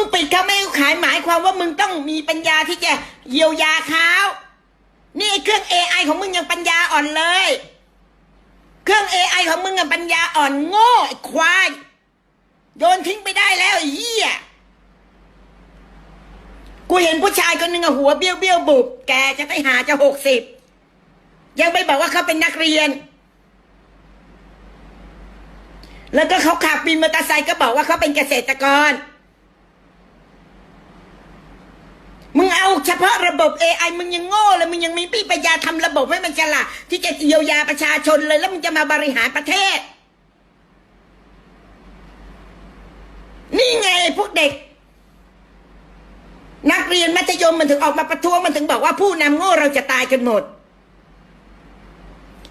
งปิดเขาไม่ขายหมายความว่ามึงต้องมีปัญญาที่จะเยียวยาเขานี่ไอ้เครื่อง AI ของมึงยังปัญญาอ่อนเลย เครื่อง AI ของมึงอะปัญญาอ่อนโง่ไอ้ควายโยนทิ้งไปได้แล้วไอ้เหี้ยกูเห็นผู้ชายคนหนึ่งอะหัวเบี้ยวเบี้ยวบุบแกจะไปหาจะหกสิบยังไม่บอกว่าเขาเป็นนักเรียน แล้วก็เขาขับบินมอเตอร์ไซค์ก็บอกว่าเขาเป็นเกษตรกร มึง เฉพาะระบบ AI มึงยังโง่เลยมึงยังมีปีปัญญาทำระบบให้มันฉลาดที่จะเยียวยาประชาชนเลย แล้วมึงจะมาบริหารประเทศ นี่ไงพวกเด็ก นักเรียนมัธยมมันถึงออกมาประท้วงมันถึงบอกว่าผู้นำโง่เราจะตายกันหมด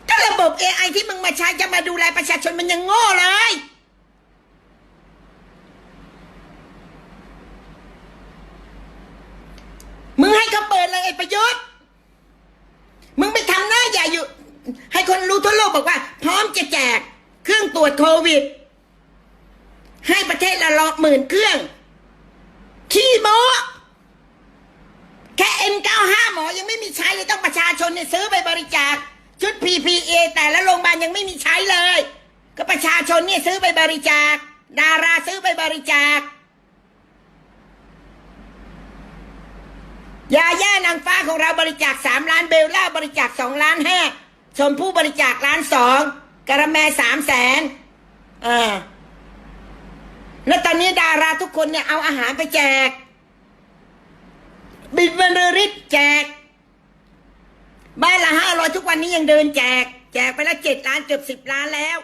ก็ระบบ AI ที่มึงมาใช้จะมาดูแลประชาชนมันยังโง่เลย เปิดเลยไอ้ประยุทธ์มึงไปทำหน้าใหญ่อยู่ ให้คนรู้ทั่วโลกบอกว่า พร้อมจะแจกเครื่องตรวจโควิด ให้ประเทศละละหมื่นเครื่อง ขี้โมแค่ N95 หมอยังไม่มีใช้เลยต้องประชาชนเนี่ยซื้อไปบริจาค ชุด PPA แต่ละโรงพยาบาลยังไม่มีใช้เลย ก็ประชาชนเนี่ยซื้อไปบริจาค ดาราซื้อไปบริจาค ยาย่านางฟ้าของเราบริจาคสามล้านเบลล่าบริจาคสองล้านห้าชมผู้บริจาคล้านสองกระแมสามแสนเออแล้วตอนนี้ดาราทุกคนเนี่ยเอาอาหารไปแจก บินบรรลิตแจก บ้านละห้าร้อยทุกวันนี้ยังเดินแจก แจกไปล้วเจ็ดล้านเกือบสิบล้านแล้ว